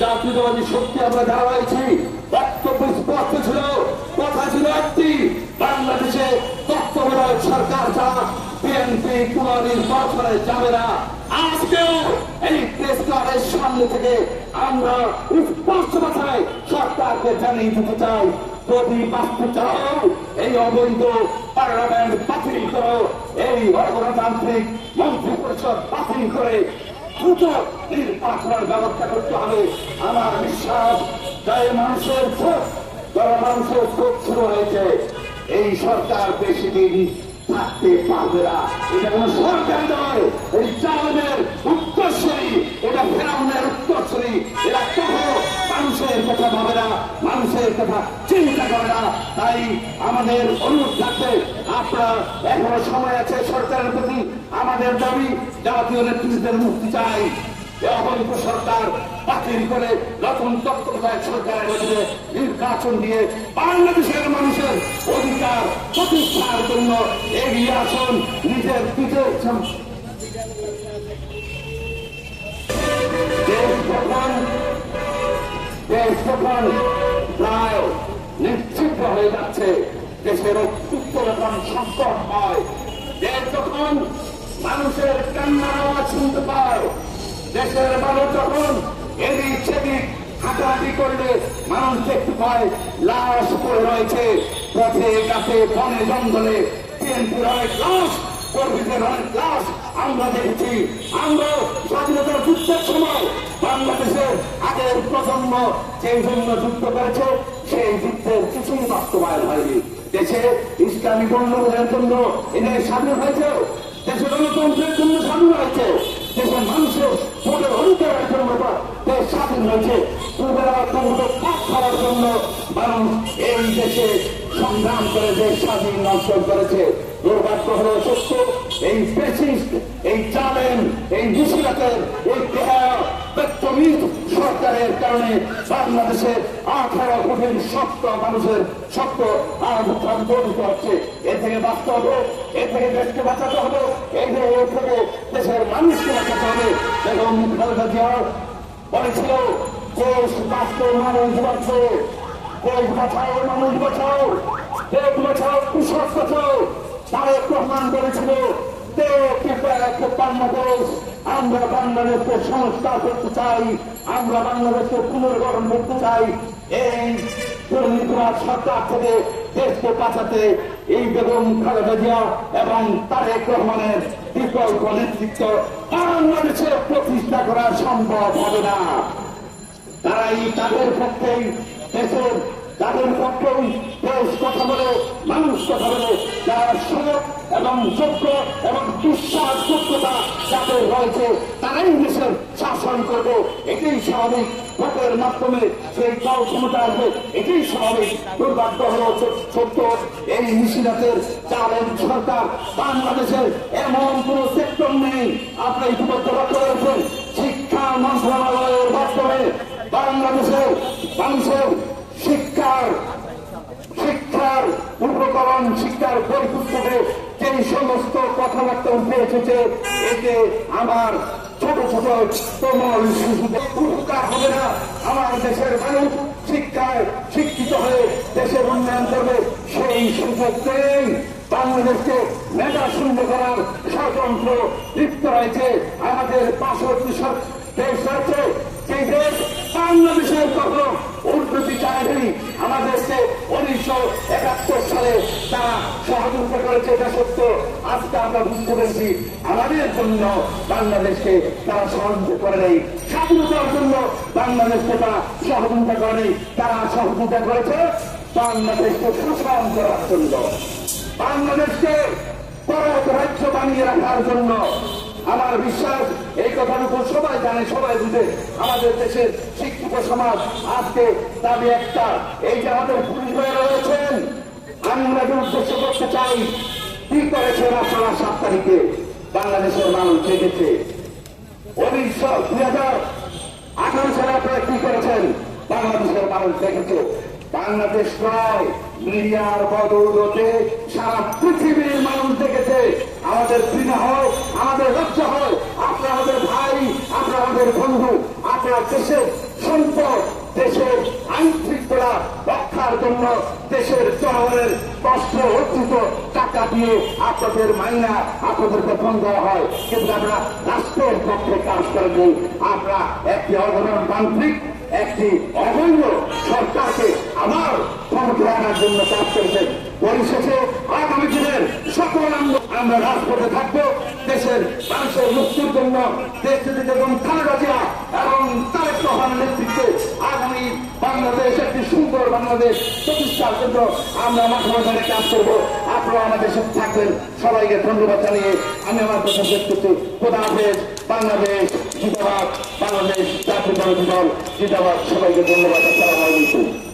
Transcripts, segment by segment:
জাতীয়তাবাদী শক্তি আমরা দাঁড়াইছি। বক্তব্য স্পষ্ট ছিল, কথা ছিল একটি, বাংলাদেশে তত্ত্বাবধায়ক সরকার ছাড়া বিএনপি কোন নির্বাচনে যাবে না। আজকেও এই প্রেস ক্লাবের সামনে থেকে আমরা স্পষ্ট কথায় সরকারকে জানিয়ে দিতে চাই, যদি বাস্তু চাও, এই অবৈধ পার্লামেন্ট বাতিল করো, এই অগণতান্ত্রিক মন্ত্রী বাতিল করে দ্রুত ব্যবস্থা করতে হবে। আমার বিশ্বাস তাই মানুষের ক্ষোভ মানুষের ক্ষোভ শুরু হয়েছে। এই সরকার বেশি দিন থাকতে পারবে না। এটা কোন সরকার নয়, এই চালনের উত্তরসূরি, এটা ফেরাউনের উত্তরসূরি এরা কখনো মানুষের কথা ভাবে না, মানুষের কথা চিন্তা করে না। তাই আমাদের অনুরোধ থাকবে, আপনার এখনও সময় আছে সরকারের প্রতি। আমাদের দাবি, জাতীয় নেতৃত্বের মুক্তি চাই। সরকার বাতিল করে নতুন তত্ত্বাবধায়ক সরকারের মধ্যে নির্বাচন দিয়ে বাংলাদেশের মানুষের অধিকার প্রতিষ্ঠার জন্য এগিয়ে আসুন, নিজের পিঠের সাম- দেশ দেশ প্রায় নিশ্চিত হয়ে যাচ্ছে দেশের অস্তিত্ব যখন সংকট হয়। দেশ যখন মানুষের কান্নার আওয়াজ শুনতে পায়, দেশের মানুষ যখন এদিক সেদিক হাঁটাহাঁটি করলে মানুষ দেখতে পায়, লাশ পড়ে রয়েছে। পথে গাছে বনে, জঙ্গলে বিএনপির অনেক লাশ কর্মীদের অনেক লাশ আমরা দেখেছি। আমরা প্রজন্ম জন্য যুদ্ধ করেছে, সেই যুদ্ধের কিছুই বাস্তবায়ন হয়নি। দেশে ইসলামী মূল্যবোধের জন্য এদের স্বাধীন হয়েছে দেশে গণতন্ত্রের জন্য স্বাধীন হয়েছে, দেশের মানুষের ভোটের অধিকারের জন্য দেশ স্বাধীন হয়েছে। পূর্বেরা পাক খাওয়ার জন্য মানুষ এই দেশে সংগ্রাম করে, দেশ স্বাধীন অর্জন করেছে। দুর্ভাগ্য হল সত্য, এই পেসিস্ট এই চালেন এই মুসিরাতের এই পেট্রোমিট সরকারের কারণে বাংলাদেশের আঠারো কোটির শক্ত মানুষের শক্ত আন্দোলিত হচ্ছে। এ থেকে বাঁচতে হবে এ থেকে দেশকে বাঁচাতে হবে, এই যে এ থেকে দেশের মানুষকে বাঁচাতে হবে। এবং খালেদা জিয়া বলেছিল, দেশ বাঁচতে মানুষ বাঁচবে দেশ বাঁচাও, মানুষ বাঁচাও, দেশ বাঁচাও, কৃষক বাঁচাও। তারেক বলেছিল বাংলাদেশ আমরা বাংলাদেশকে সংস্কার করতে চাই। আমরা বাংলাদেশকে পুনর্গঠন করতে চাই। এই দুর্নীতিবাদ সরকার থেকে দেশকে বাঁচাতে এই বেগম খালেদা জিয়া এবং তারেক রহমানের বিকল্প নেতৃত্ব বাংলাদেশে প্রতিষ্ঠা করা সম্ভব হবে না। তারাই তাদের পক্ষেই দেশের তাদের পক্ষেই দেশ কথা বলে, মানুষ কথা বলে, যারা সড়ক এবং যোগ্য এবং বিশ্বাসযোগ্যতা যাদের রয়েছে, তারাই দেশের শাসন করবে। এটাই স্বাভাবিক ভোটের মাধ্যমে সেই দল ক্ষমতা আসবে। এটাই স্বাভাবিক। দুর্ভাগ্য হল সত্য এই নিশিরাতের চালের সরকার বাংলাদেশের এমন কোন সেক্টর নেই। আপনি ইতিমধ্যে লক্ষ্য করেছেন শিক্ষা মন্ত্রণালয়ের মাধ্যমে বাংলাদেশের মানুষের শিক্ষার শিক্ষার উপকরণ শিক্ষার পুস্তকে যেই সমস্ত কথাবার্তা উঠে এসেছে, এতে আমার ছোট ছোট কোমল শিশুদের উপকার হবে না। আমার দেশের মানুষ শিক্ষায় শিক্ষিত হয়ে দেশের উন্নয়ন করবে। সেই সুযোগ নেই বাংলাদেশকে মেধা শূন্য করার স্বতন্ত্র লিপ্ত রয়েছে। আমাদের সব দেশ রয়েছে সেই দেশ বাংলাদেশের কখনো উন্নতি চায়নি আমাদেরকে উনিশশো একাত্তর সালে তারা সহযোগিতা করেছে, এটা সত্য। আজকে আমরা বুঝতে পেরেছি, আমাদের জন্য বাংলাদেশকে তারা সহযোগিতা করে নেই। স্বাধীনতার জন্য বাংলাদেশকে তারা সহযোগিতা করে নেই। তারা সহযোগিতা করেছে বাংলাদেশকে শোষণ করার জন্য। বাংলাদেশকে বড় রাজ্য বানিয়ে রাখার জন্য আমার বিশ্বাস, এই কথাটুকু সবাই জানে, সবাই বুঝে। আমাদের দেশের সমাজ, আজকে দাবি একটা, এই যে আমাদের পুলিশ ভাইয়েরা রয়েছেন আমরা যে উদ্দেশ্য করতে চাই, কি করেছেন আপনারা সাত তারিখে? বাংলাদেশের মানুষ দেখেছে। উনিশশো দুই হাজার আঠারো সালে আপনারা কি করেছেন? বাংলাদেশের মানুষ দেখেছে। বাংলাদেশ নয়, মিডিয়ার বদৌলতে সারা পৃথিবীর মানুষ দেখেছে। আমাদের ঘৃণা হয় আমাদের লজ্জা হয় আপনার আমাদের ভাই, আপনারা আমাদের বন্ধু, আপনার দেশের দেশের আইন শৃঙ্খলা রক্ষার জন্য দেশের জনগণের কষ্ট অর্জিত টাকা দিয়ে আপনাদের মাইনা আপনাদেরকে ফোন দেওয়া হয়। কিন্তু আমরা রাষ্ট্রের পক্ষে কাজ করেনি আমরা একটি অগণতান্ত্রিক, একটি অবৈধ সরকারকে আবার ক্ষমতা আনার জন্য কাজ করেছেন পরিশেষে আগামী দিনের সকল আমরা রাজপথে থাকব। দেশের মানুষের মুক্তির জন্য দেশ এবং তারেক রহমানের নেতৃত্বে আগামী বাংলাদেশ, একটি সুন্দর বাংলাদেশ প্রতিষ্ঠার জন্য আমরা মাঠে কাজ করব। আপনারা আমাদের সাথে থাকবেন। সবাইকে ধন্যবাদ জানিয়ে আমি আমার কথা শেষ করছি। খোদা হাফেজ। বাংলাদেশ জিন্দাবাদ। বাংলাদেশ জাতীয় দল জিন্দাবাদ। সবাইকে ধন্যবাদ। আসসালামু আলাইকুম।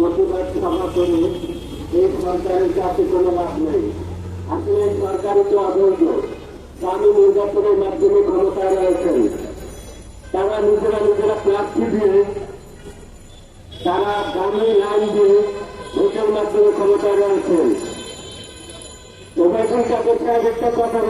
প্রতিবাদ সভা করি এই সরকারের কাছে কোনো লাভ নেই। আসলে সরকারই তো অবৈধ। স্বামী নির্বাচনের মাধ্যমে ক্ষমতায় রয়েছেন তারা নিজেরা নিজেরা প্রার্থী দিয়ে তারা দামি লাইন দিয়ে ভোটের মাধ্যমে ক্ষমতায় রয়েছেন। কাদের একটা কথা